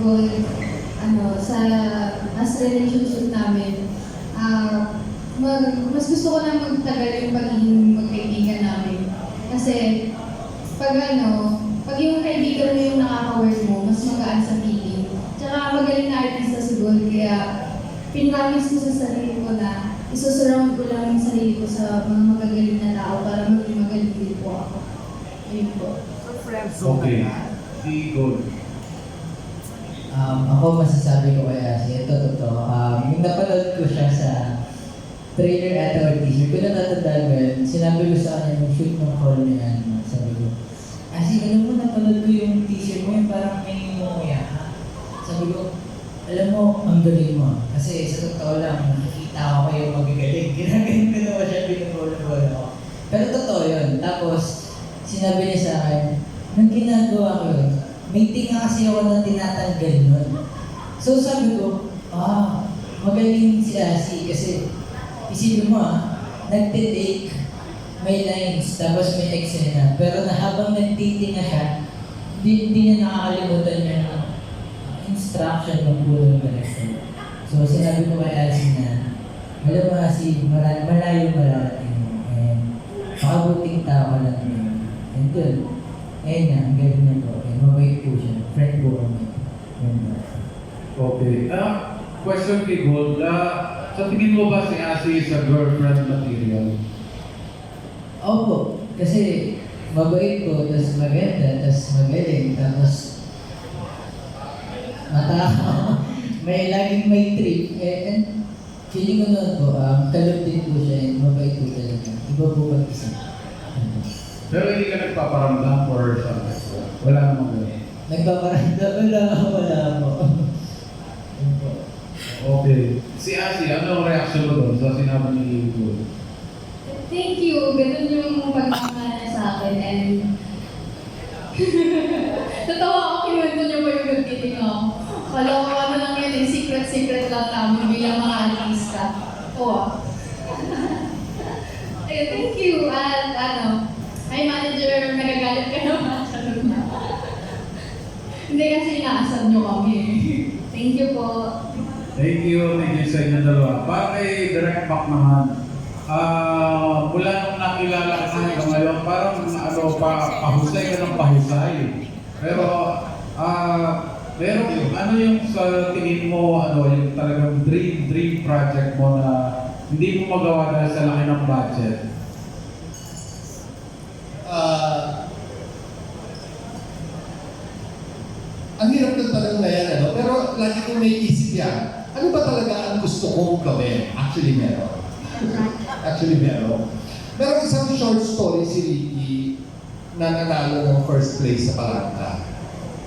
goal, ano, sa as relationship namin, ah, mag, mas gusto ko na magtagal yung pagiging magkaibigan namin. Kasi, pag ano, pag yung kaibigan mo yung nakaka-work mo, mas magaan sa feeling. Tsaka magaling na artista si Gold, kaya pinramis ko sa sarili ko na isusurround ko lang yung sarili ko sa mga magagaling na tao para maging magaling din po ako. Ayun po. So, friends Okay. Si Gold. Um, ako masasabi ko kaya siya, ito totoo. Um, yung napanood ko siya sa trailer at or teaser, kung natatandaan mo yun, sinabi ko sa kanya nung shoot ng call na yan, sabi ko, Asi, alam mo, napanood ko yung teaser mo, yung parang may umuya. Sabi ko, alam mo, ang galing mo. Kasi sa totoo lang, nakikita ko kayo magagaling. Ginagaling ko naman siya, binubula-bula ako. Pero totoo yun. Tapos, sinabi niya sa akin, nang ginagawa ko yun, may tinga kasi ako na tinatanggal nun. So sabi ko, ah, magaling si Asi kasi isipin mo ah, nagtitake, may lines, tapos may eksena. Pero na habang nagtitinga siya, di, di niya nakakalimutan yung instruction ng puro ng director. So sinabi ko kay Asi na, alam mo Asi, mara- malayo mararating mo. And makabuting tao lang yun. And yun, ayun na, ang galing niya po. And mabait po kami. Yun ba? Okay. Ah, question kay Gold. Ah, sa tingin mo ba si Asi sa girlfriend material? Opo, kasi mabait po, tapos maganda, tapos magaling, tapos matao. may laging may trip. Eh, and feeling ko noon po, um, kalog din po siya, and mabait po talaga. Iba po pag isa. Pero hindi ka nagpaparamdam or something? Wala namang ganun. Nagpaparanda, wala, wala po. Yun. Okay. Si Asi, ano ang reaction mo doon sa sinabi ni Gold? Thank you. Ganun yung pagmamahal niya sa akin. And Totoo ako, kinuwento niya pa yung nagtiting ako. Kala ko ano lang yan, eh, secret-secret lang namin bilang mga artista. Oo ah. Ayun, thank you. At ano, ay manager, nagagalit ka naman. Hindi kasi inaasar niyo kami. Thank you po. Thank you, thank you sa inyo dalawa. Kay Direct Back naman, ah mula nung nakilala ka hanggang ngayon, parang ano, pa, pahusay ka ng pahusay. Pero, ah pero ano yung sa tingin mo, ano, yung talagang dream, dream project mo na hindi mo magawa dahil sa laki ng budget? Ah, ang hirap ng tanong na yan, ano? pero lagi ko may isip yan. Ano ba talaga ang gusto kong gawin? Actually, meron. Actually, meron. Merong isang short story si Ricky na nanalo ng first place sa Palanta.